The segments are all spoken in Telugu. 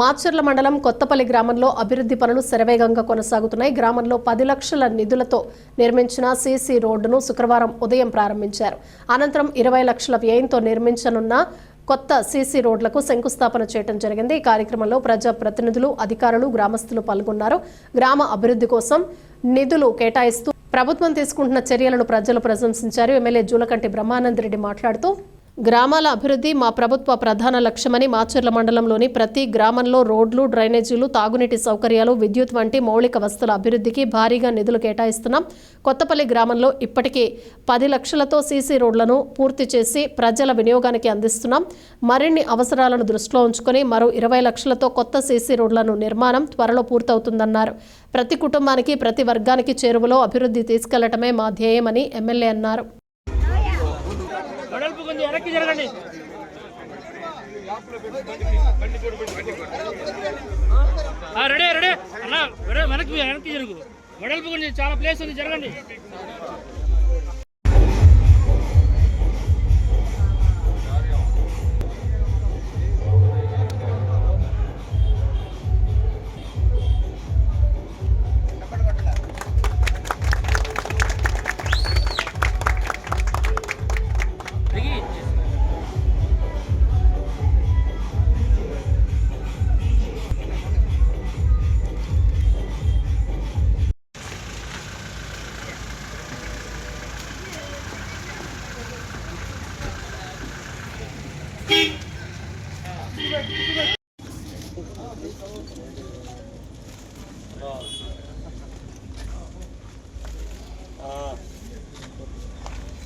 మాచర్ల మండలం కొత్తపల్లి గ్రామంలో అభివృద్ధి పనులు శరవేగంగా కొనసాగుతున్నాయి. గ్రామంలో పది లక్షల నిధులతో నిర్మించిన సీసీ రోడ్డును శుక్రవారం ఉదయం ప్రారంభించారు. అనంతరం ఇరవై లక్షల వ్యయంతో నిర్మించనున్న కొత్త సీసీ రోడ్లకు శంకుస్థాపన చేయడం జరిగింది. ఈ కార్యక్రమంలో ప్రజా ప్రతినిధులు అధికారులు గ్రామస్తులు పాల్గొన్నారు. గ్రామ అభివృద్ధి కోసం నిధులు కేటాయిస్తూ ప్రభుత్వం తీసుకుంటున్న చర్యలను ప్రజలు ప్రశంసించారు. ఎమ్మెల్యే జూలకంటి బ్రహ్మానంద్ రెడ్డి మాట్లాడుతూ గ్రామాల అభివృద్ధి మా ప్రభుత్వ ప్రధాన లక్ష్యమని మాచర్ల మండలంలోని ప్రతి గ్రామంలో రోడ్లు డ్రైనేజీలు తాగునీటి సౌకర్యాలు విద్యుత్ వంటి మౌలిక వస్తుల అభివృద్ధికి భారీగా నిధులు కేటాయిస్తున్నాం. కొత్తపల్లి గ్రామంలో ఇప్పటికే పది లక్షలతో సీసీ రోడ్లను పూర్తి చేసి ప్రజల వినియోగానికి అందిస్తున్నాం. మరిన్ని అవసరాలను దృష్టిలో ఉంచుకొని మరో ఇరవై లక్షలతో కొత్త సీసీ రోడ్లను నిర్మాణం త్వరలో పూర్తవుతుందన్నారు. ప్రతి కుటుంబానికి ప్రతి వర్గానికి చేరువలో అభివృద్ధి తీసుకెళ్ళటమే మా ధ్యేయమని ఎమ్మెల్యే అన్నారు. వెడల్పు కొంచెం వెనక్కి జరగండి. Ready ready. అలా వెనక్కి వెనక్కి జరుగు. వెడల్పు కొంచెం చాలా ప్లేస్ ఉంది జరగండి.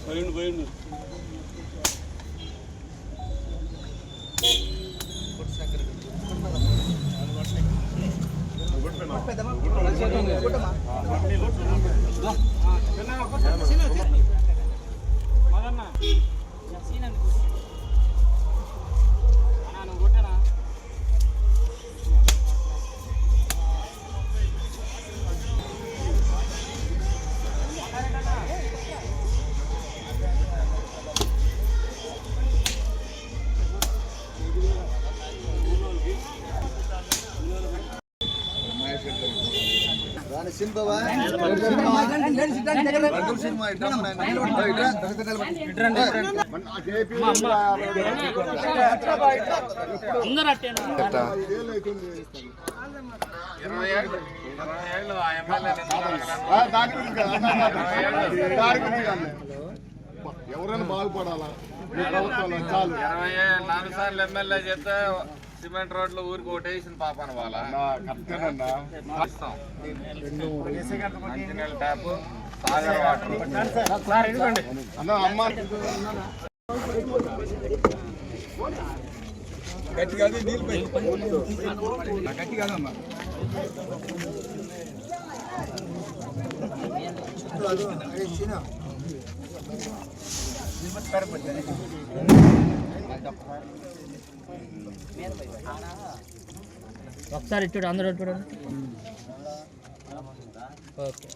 పోయిండు పోయిండు మదన్న రాని సినిమా బంధువుల సినిమా ఇట్లా మన ఎవరైనా బాగుపడాలా చాలు ఇరవై నాలుగు సార్లు ఎమ్మెల్యే చేస్తే సిమెంట్ రోడ్లు ఊరికి ఓటేసిన పాపన వాళ్ళ. మంచినీళ్ళ ట్యాప్ సాగర్ వాటర్. అమ్మ. గట్టిగా అమ్మా. ఒకసారి ఇట్టు అందరూ చూడండి ఓకే.